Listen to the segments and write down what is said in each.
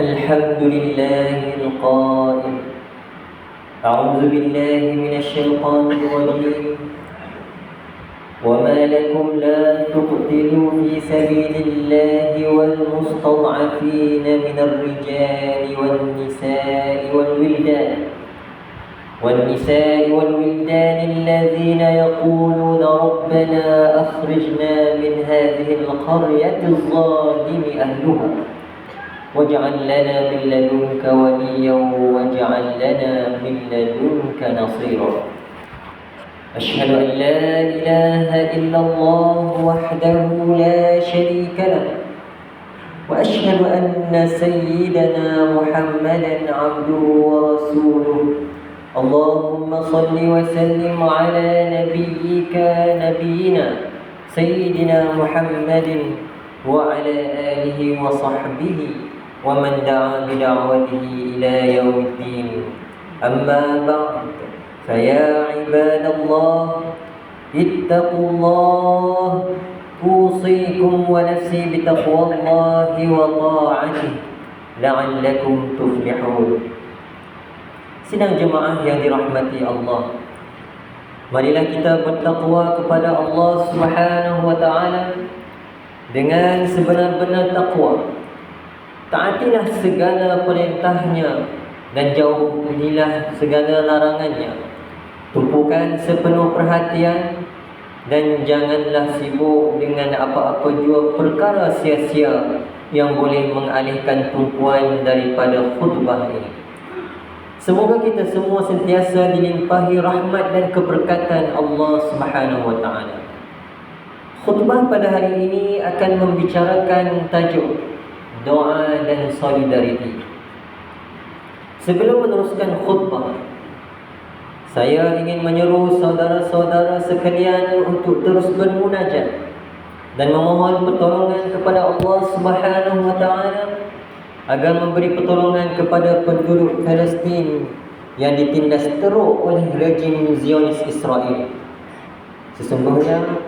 الحمد لله القائل. أعوذ بالله من الشيطان الرجيم. وما لكم لا تقتلوا في سبيل الله والمستضعفين من الرجال والنساء والولدان. والنساء والولدان الذين يقولون ربنا أخرجنا من هذه القرية الظالم أهلها. واجعل لنا من لدنك وليا واجعل لنا من لدنك نصيرا. أشهد أن لا إله إلا الله وحده لا شريك له وأشهد أن سيدنا محمدا عبده ورسوله. اللهم صل وسلم على نبيك نبينا سيدنا محمد وعلى آله وصحبه ومن دعا بدعوته إلى يوم الدين أما بعد فيا عباد الله اتقوا الله أوصيكم ونفسي بتقوى الله وطاعته لعلكم تفلحون Sidang jemaah yang dirahmati Allah Marilah kita bertakwa kepada Allah Subhanahu wa taala dengan sebenar-benar takwa. Taatilah segala perintahnya dan jauhilah segala larangannya. Tumpukan sepenuh perhatian dan janganlah sibuk dengan apa-apa jua perkara sia-sia yang boleh mengalihkan tumpuan daripada khutbah ini. Semoga kita semua sentiasa dilimpahi rahmat dan keberkatan Allah Subhanahu wa taala. Khutbah pada hari ini akan membicarakan tajuk doa dan solidariti. Sebelum meneruskan khutbah, saya ingin menyeru saudara-saudara sekalian untuk terus bermunajat dan memohon pertolongan kepada Allah Subhanahu wa taala agar memberi pertolongan kepada penduduk Palestin yang ditindas teruk oleh rejim Zionis Israel. Sesungguhnya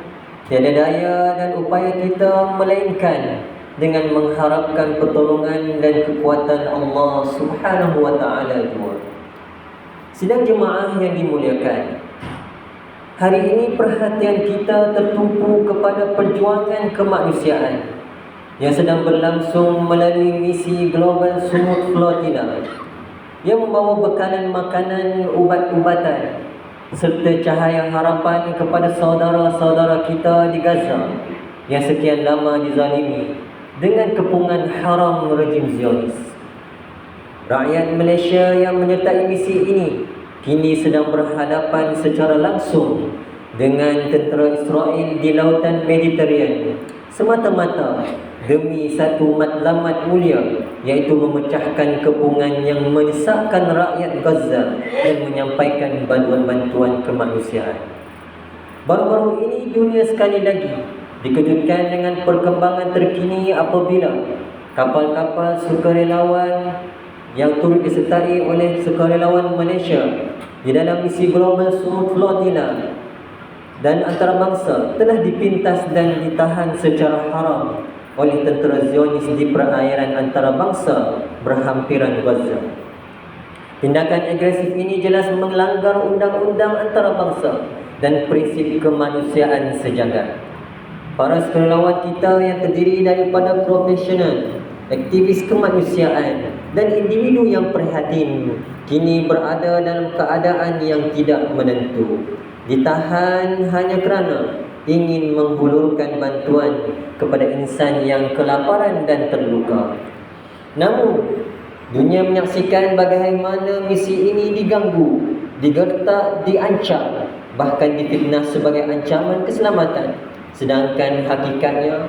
tiada daya dan upaya kita melainkan dengan mengharapkan pertolongan dan kekuatan Allah Subhanahu wa taala jua. Sidang jemaah yang dimuliakan, hari ini perhatian kita tertumpu kepada perjuangan kemanusiaan yang sedang berlangsung melalui misi Global Sumut Flotilla yang membawa bekalan makanan ubat-ubatan serta cahaya harapan kepada saudara-saudara kita di Gaza yang sekian lama dizalimi dengan kepungan haram rejim Zionis. Rakyat Malaysia yang menyertai misi ini kini sedang berhadapan secara langsung dengan tentera Israel di lautan Mediterranean semata-mata demi satu matlamat mulia iaitu memecahkan kepungan yang menyesakkan rakyat Gaza dan menyampaikan bantuan-bantuan kemanusiaan. Baru-baru ini dunia sekali lagi dikejutkan dengan perkembangan terkini apabila kapal-kapal sukarelawan yang turut disertai oleh sukarelawan Malaysia di dalam misi Global Smooth Flotilla dan antarabangsa telah dipintas dan ditahan secara haram oleh tentera Zionis di perairan antarabangsa berhampiran Gaza. Tindakan agresif ini jelas melanggar undang-undang antarabangsa dan prinsip kemanusiaan sejagat. Para sukarelawan kita yang terdiri daripada profesional, aktivis kemanusiaan dan individu yang prihatin kini berada dalam keadaan yang tidak menentu. Ditahan hanya kerana ingin menghulurkan bantuan kepada insan yang kelaparan dan terluka. Namun, dunia menyaksikan bagaimana misi ini diganggu, digertak, diancam, bahkan difitnah sebagai ancaman keselamatan. Sedangkan hakikatnya,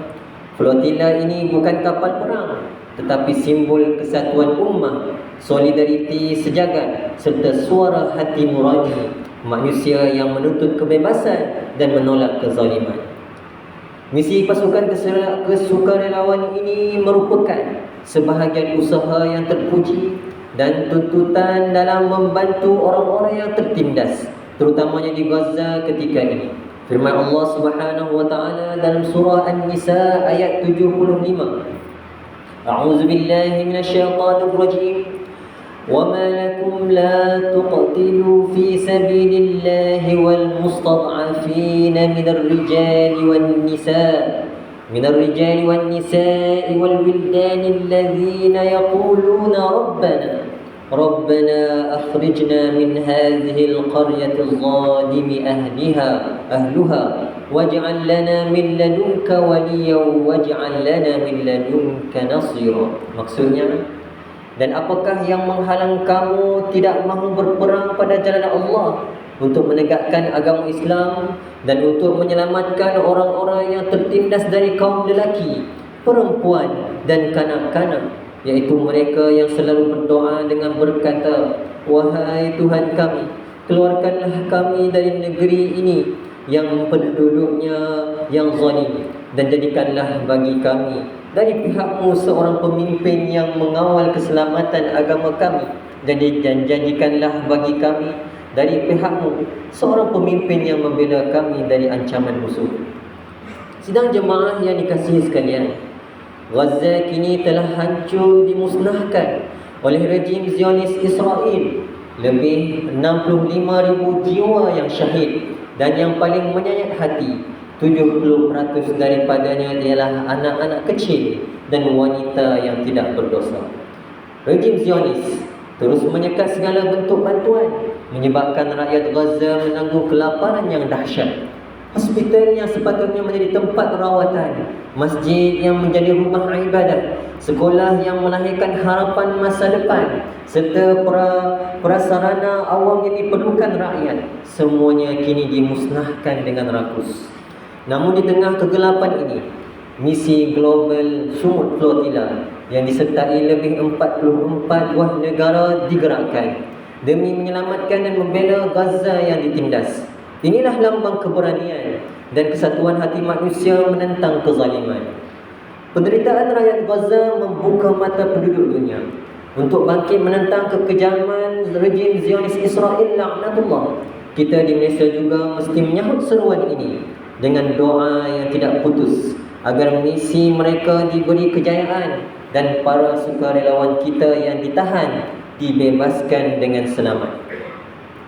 flotilla ini bukan kapal perang, tetapi simbol kesatuan ummah, solidariti sejagat serta suara hati nurani manusia yang menuntut kebebasan dan menolak kezaliman. Misi pasukan kesukarelawan ini merupakan sebahagian usaha yang terpuji dan tuntutan dalam membantu orang-orang yang tertindas, terutamanya di Gaza ketika ini. Firman Allah Subhanahu wa taala dalam surah An-Nisa ayat 75. أعوذ بالله من الشيطان الرجيم وما لكم لا تقتلوا في سبيل الله والمستضعفين من الرجال والنساء من الرجال والنساء والولدان الذين يقولون ربنا ربنا أخرجنا من هذه القرية الظالم أهلها أهلها واجعل لنا من لدنك وليا واجعل لنا من لدنك نصيرا maksudnya dan apakah yang menghalang kamu tidak mahu berperang pada jalan Allah untuk menegakkan agama Islam dan untuk menyelamatkan orang-orang yang tertindas dari kaum lelaki, perempuan dan kanak-kanak Yaitu mereka yang selalu berdoa dengan berkata wahai Tuhan kami keluarkanlah kami dari negeri ini yang penduduknya yang zalim dan jadikanlah bagi kami dari pihakmu seorang pemimpin yang mengawal keselamatan agama kami jadi dan jadikanlah bagi kami dari pihakmu seorang pemimpin yang membela kami dari ancaman musuh. Sidang jemaah yang dikasihi sekalian Gaza kini telah hancur dimusnahkan oleh rejim Zionis Israel lebih 65,000 jiwa yang syahid dan yang paling menyayat hati 70% daripadanya ialah anak-anak kecil dan wanita yang tidak berdosa. Rejim Zionis terus menyekat segala bentuk bantuan menyebabkan rakyat Gaza menanggung kelaparan yang dahsyat. Hospital yang sepatutnya menjadi tempat rawatan, masjid yang menjadi rumah ibadat, sekolah yang melahirkan harapan masa depan, serta pra, prasarana awam yang diperlukan rakyat, semuanya kini dimusnahkan dengan rakus. Namun di tengah kegelapan ini, misi global Sumut Flotilla yang disertai lebih 44 buah negara digerakkan demi menyelamatkan dan membela Gaza yang ditindas. Inilah lambang keberanian dan kesatuan hati manusia menentang kezaliman. Penderitaan rakyat Gaza membuka mata penduduk dunia untuk bangkit menentang kekejaman rejim Zionis Israel laknatullah. Kita di Malaysia juga mesti menyahut seruan ini dengan doa yang tidak putus agar misi mereka diberi kejayaan dan para sukarelawan kita yang ditahan dibebaskan dengan selamat.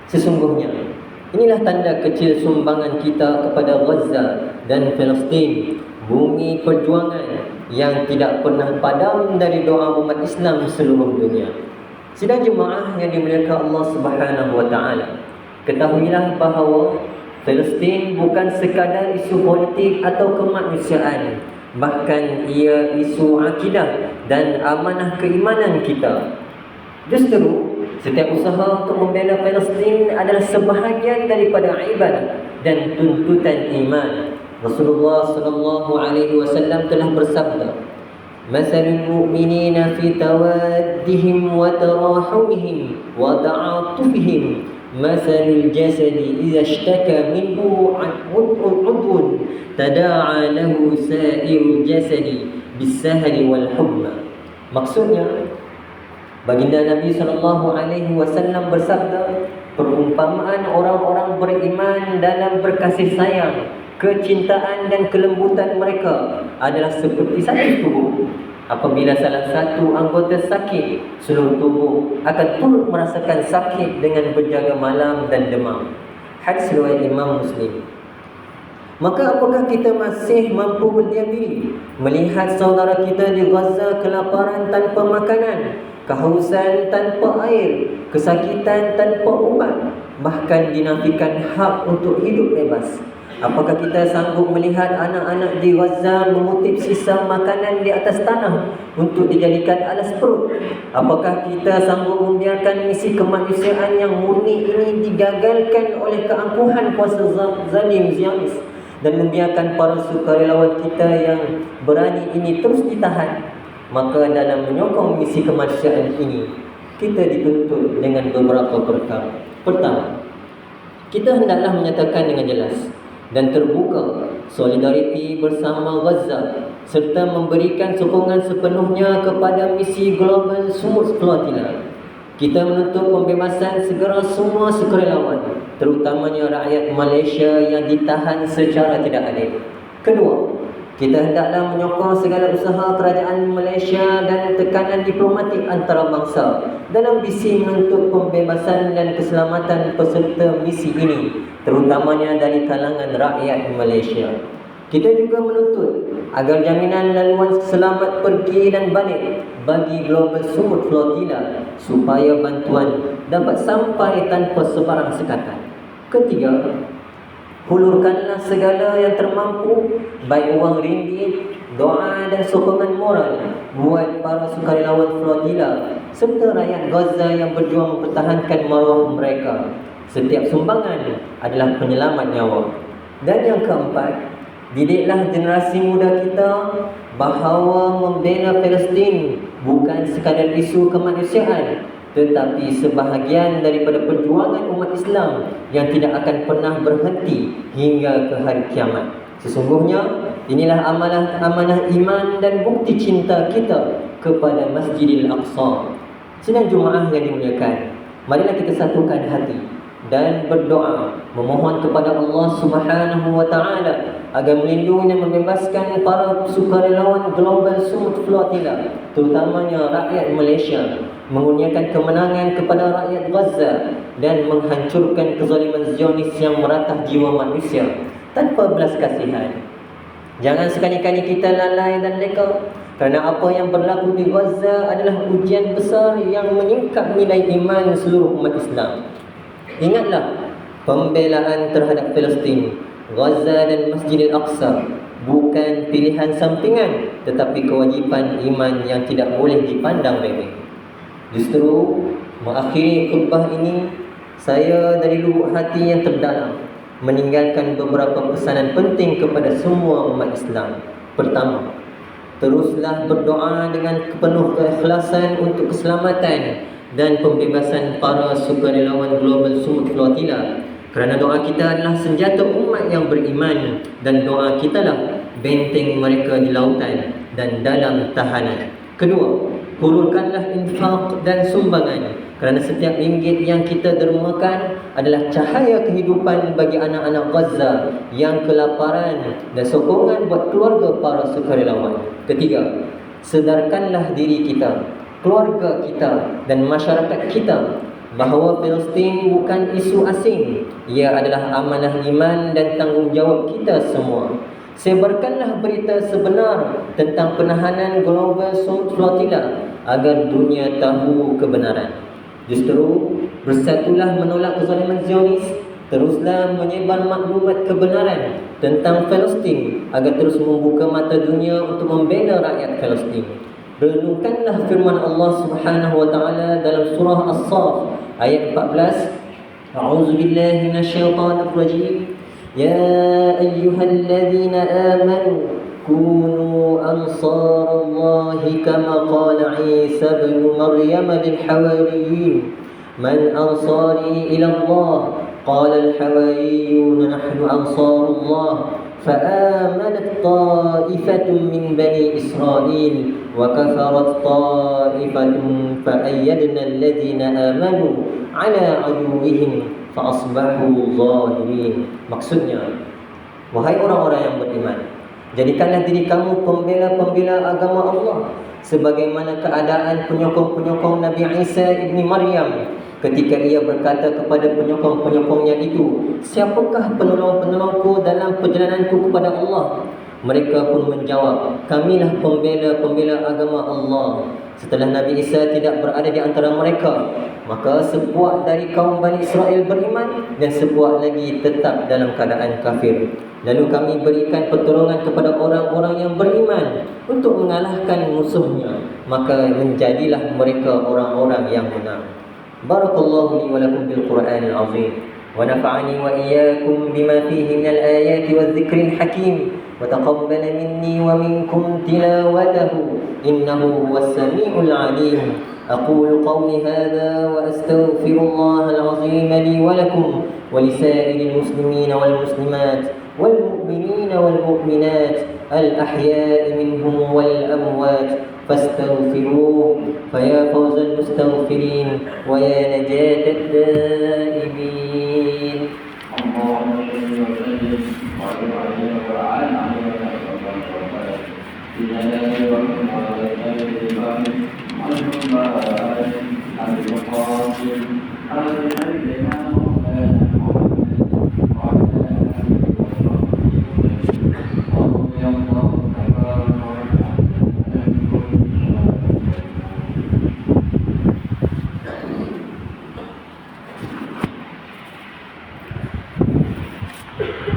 Sesungguhnya inilah tanda kecil sumbangan kita kepada Gaza dan Palestin, bumi perjuangan yang tidak pernah padam dari doa umat Islam seluruh dunia. Sidang jemaah yang dimuliakan Allah Subhanahu wa taala, ketahuilah bahawa Palestin bukan sekadar isu politik atau kemanusiaan. Bahkan ia isu akidah dan amanah keimanan kita. Justru setiap usaha untuk membela Palestin adalah sebahagian daripada ibadah dan tuntutan iman Rasulullah sallallahu alaihi wasallam telah bersabda Masalul mu'minina fi tawaddihim wa tarahumihim wa ta'atufihim مثل الجسد إذا اشتكى منه عضو تداعى له سائر الجسد بالسهل والحمى maksudnya baginda Nabi sallallahu alaihi wasallam bersabda perumpamaan orang-orang beriman dalam berkasih sayang kecintaan dan kelembutan mereka adalah seperti satu tubuh Apabila salah satu anggota sakit, seluruh tubuh akan turut merasakan sakit dengan berjaga malam dan demam. Hadis riwayat Imam Muslim. Maka apakah kita masih mampu berdiam diri melihat saudara kita di Gaza kelaparan tanpa makanan, kehausan tanpa air, kesakitan tanpa ubat, bahkan dinafikan hak untuk hidup bebas? Apakah kita sanggup melihat anak-anak di Gaza mengutip sisa makanan di atas tanah untuk dijadikan alas perut? Apakah kita sanggup membiarkan misi kemanusiaan yang murni ini digagalkan oleh keangkuhan kuasa zalim Zionis dan membiarkan para sukarelawan kita yang berani ini terus ditahan? Maka dalam menyokong misi kemanusiaan ini, kita dituntut dengan beberapa perkara. Pertama, kita hendaklah menyatakan dengan jelas dan terbuka solidariti bersama Gaza serta memberikan sokongan sepenuhnya kepada misi global Sumut Flotilla. Kita menuntut pembebasan segera semua sukarelawan, terutamanya rakyat Malaysia yang ditahan secara tidak adil. Kedua, Kita hendaklah menyokong segala usaha kerajaan Malaysia dan tekanan diplomatik antarabangsa dalam visi menuntut pembebasan dan keselamatan peserta misi ini, terutamanya dari kalangan rakyat Malaysia. Kita juga menuntut agar jaminan laluan selamat pergi dan balik bagi Global Sumut Flotilla supaya bantuan dapat sampai tanpa sebarang sekatan. Ketiga, hulurkanlah segala yang termampu baik wang ringgit, doa dan sokongan moral buat para sukarelawan Flotilla serta rakyat Gaza yang berjuang mempertahankan maruah mereka. Setiap sumbangan adalah penyelamat nyawa. Dan yang keempat, Didiklah generasi muda kita bahawa membela Palestin bukan sekadar isu kemanusiaan tetapi sebahagian daripada perjuangan umat Islam yang tidak akan pernah berhenti hingga ke hari kiamat. Sesungguhnya inilah amanah amanah iman dan bukti cinta kita kepada Masjidil Aqsa. Sidang Jumaah yang dimuliakan, marilah kita satukan hati dan berdoa memohon kepada Allah Subhanahu wa taala agar melindungi dan membebaskan para sukarelawan global Sumut Flotilla terutamanya rakyat Malaysia mengurniakan kemenangan kepada rakyat Gaza dan menghancurkan kezaliman Zionis yang meratah jiwa manusia tanpa belas kasihan. Jangan sekali-kali kita lalai dan leka kerana apa yang berlaku di Gaza adalah ujian besar yang menyingkap nilai iman seluruh umat Islam Ingatlah pembelaan terhadap Palestin, Gaza dan Masjidil Aqsa bukan pilihan sampingan tetapi kewajipan iman yang tidak boleh dipandang remeh. Justru mengakhiri khutbah ini saya dari lubuk hati yang terdalam meninggalkan beberapa pesanan penting kepada semua umat Islam. Pertama, teruslah berdoa dengan penuh keikhlasan untuk keselamatan dan pembebasan para sukarelawan global Sumut Flotilla kerana doa kita adalah senjata umat yang beriman dan doa kita lah benteng mereka di lautan dan dalam tahanan. Kedua, hulurkanlah infak dan sumbangan kerana setiap ringgit yang kita dermakan adalah cahaya kehidupan bagi anak-anak Gaza yang kelaparan dan sokongan buat keluarga para sukarelawan. Ketiga, sedarkanlah diri kita keluarga kita dan masyarakat kita bahawa Palestin bukan isu asing. Ia adalah amanah iman dan tanggungjawab kita semua. Sebarkanlah berita sebenar tentang penahanan global Flotilla agar dunia tahu kebenaran. Justru bersatulah menolak kezaliman Zionis teruslah menyebar maklumat kebenaran tentang Palestin agar terus membuka mata dunia untuk membela rakyat Palestin renungkanlah firman Allah Subhanahu wa taala dalam surah As-Saff ayat 14 A'udzu billahi minasyaitonir rajim Ya ayyuhalladzina amanu ansar Allah kama qala Isa bin Maryam lil hawariyin man ansari ila Allah قال الحواريون نحن أنصار الله فآمنت طائفة من بني إسرائيل وكفرت طائفة فأيدنا الذين آمنوا على عدوهم فأصبحوا ظاهرين maksudnya wahai orang-orang yang beriman jadikanlah diri kamu pembela-pembela agama Allah sebagaimana keadaan penyokong-penyokong Nabi Isa ibni Maryam ketika ia berkata kepada penyokong-penyokongnya itu siapakah penolong-penolongku dalam perjalananku kepada Allah? Mereka pun menjawab kamilah pembela-pembela agama Allah. Setelah Nabi Isa tidak berada di antara mereka maka sebuah dari kaum Bani Israel beriman dan sebuah lagi tetap dalam keadaan kafir. Lalu kami berikan pertolongan kepada orang-orang yang beriman untuk mengalahkan musuhnya. Maka menjadilah mereka orang-orang yang menang بارك الله لي ولكم بالقرآن العظيم. ونفعني وإياكم بما فيه من الآيات والذكر الحكيم. وتقبل مني ومنكم تلاوته. إنه هو السميع العليم. أقول قولي هذا وأستغفر الله العظيم لي ولكم ولسائر المسلمين والمسلمات والمؤمنين والمؤمنات الأحياء منهم والأموات فاستغفروه فيا فوز المستغفرين ويا نجاة الدائمين. اللهم صل وسلم وبارك على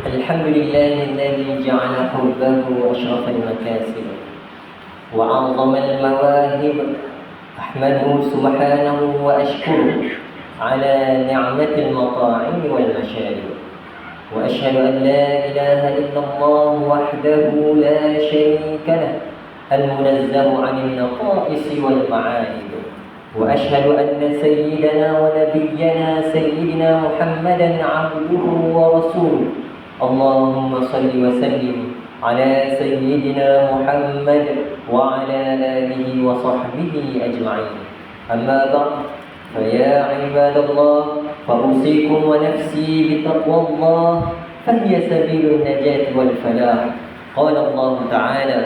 الحمد لله الذي جعل حبه أشرف المكاسب وأعظم المواهب أحمده سبحانه وأشكره على نعمة المطاعم والمشارب وأشهد أن لا إله إلا الله وحده لا شريك له المنزه عن النقائص والمعايب وأشهد أن سيدنا ونبينا سيدنا محمدا عبده ورسوله. اللهم صل وسلم على سيدنا محمد وعلى آله وصحبه أجمعين. أما بعد فيا عباد الله فأوصيكم ونفسي بتقوى الله فهي سبيل النجاة والفلاح. قال الله تعالى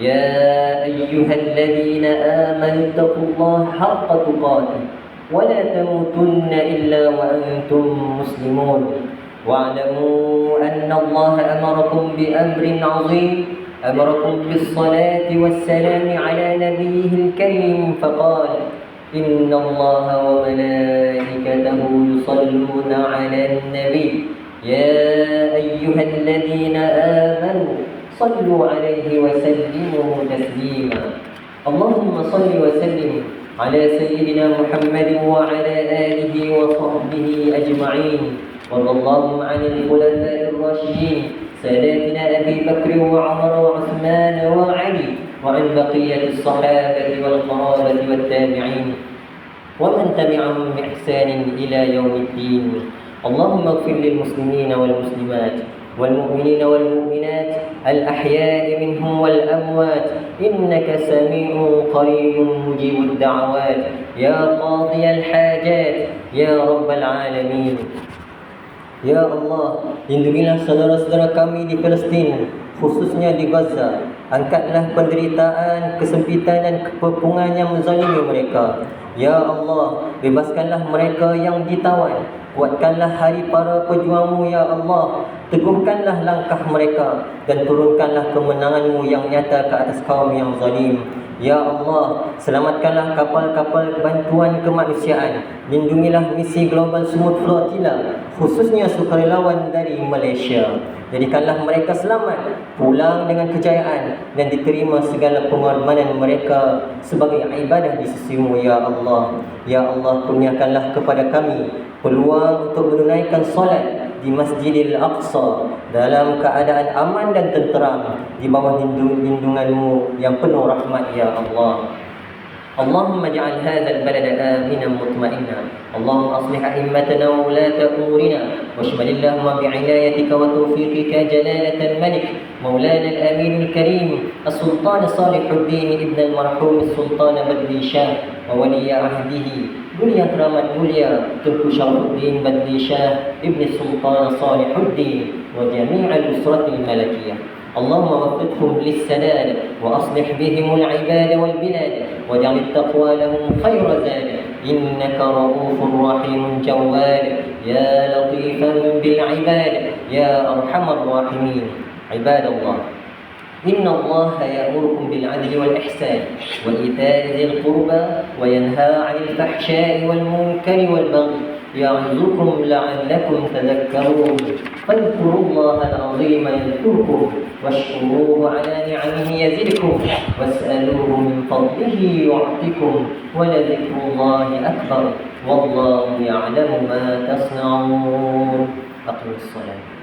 يا أيها الذين آمنوا اتقوا الله حق تقاته ولا تموتن إلا وأنتم مسلمون. واعلموا الله أمركم بأمر عظيم أمركم بالصلاة والسلام على نبيه الكريم فقال إن الله وملائكته يصلون على النبي. يا أيها الذين آمنوا صلوا عليه وسلموا تسليما. اللهم صل وسلم على سيدنا محمد وعلى آله وصحبه أجمعين. وارض اللهم عن الخلفاء الراشدين ساداتنا أبي بكر وعمر وعثمان وعلي وعن بقية الصحابة والقرابة والتابعين ومن تبعهم بإحسان إلى يوم الدين. اللهم اغفر للمسلمين والمسلمات والمؤمنين والمؤمنات الأحياء منهم والأموات. إنك سميع قريب مجيب الدعوات. يا قاضي الحاجات يا رب العالمين. Ya Allah, lindungilah saudara-saudara kami di Palestin, khususnya di Gaza. Angkatlah penderitaan, kesempitan dan kepepungan yang menzalimi mereka. Ya Allah, bebaskanlah mereka yang ditawan. Kuatkanlah hari para pejuangmu, Ya Allah. Teguhkanlah langkah mereka dan turunkanlah kemenanganmu yang nyata ke atas kaum yang zalim. Ya Allah, selamatkanlah kapal-kapal bantuan kemanusiaan. Lindungilah misi Global Smooth Flotilla, khususnya sukarelawan dari Malaysia. Jadikanlah mereka selamat, pulang dengan kejayaan dan diterima segala pengorbanan mereka sebagai ibadah di sisimu, Ya Allah. Ya Allah, kurniakanlah kepada kami peluang untuk menunaikan solat di Masjidil Aqsa dalam keadaan aman dan tenteram di bawah lindunganmu yang penuh rahmat ya Allah. اللهم اجعل هذا البلد آمنا مطمئنا اللهم أصلح أئمتنا وولاة أمورنا واشمل اللهم بعنايتك وتوفيقك جلالة الملك مولانا الأمين الكريم السلطان صالح الدين ابن المرحوم السلطان بدري شاه وولي عهده بني كرامة موليا ترك شرف الدين بدري شاه ابن السلطان صالح الدين وجميع الأسرة الملكية. اللهم وفقهم للسداد وأصلح بهم العباد والبلاد واجعل التقوى لهم خير زاد. إنك رؤوف رحيم جواد يا لطيفا بالعباد يا أرحم الراحمين. عباد الله إن الله يأمركم بالعدل والإحسان وإيتاء ذي القربى وينهى عن الفحشاء والمنكر والبغي يعظكم لعلكم تذكرون فاذكروا الله العظيم يذكركم واشكروه على نعمه يزدكم واسألوه من فضله يعطكم ولذكر الله أكبر والله يعلم ما تصنعون أقم الصلاة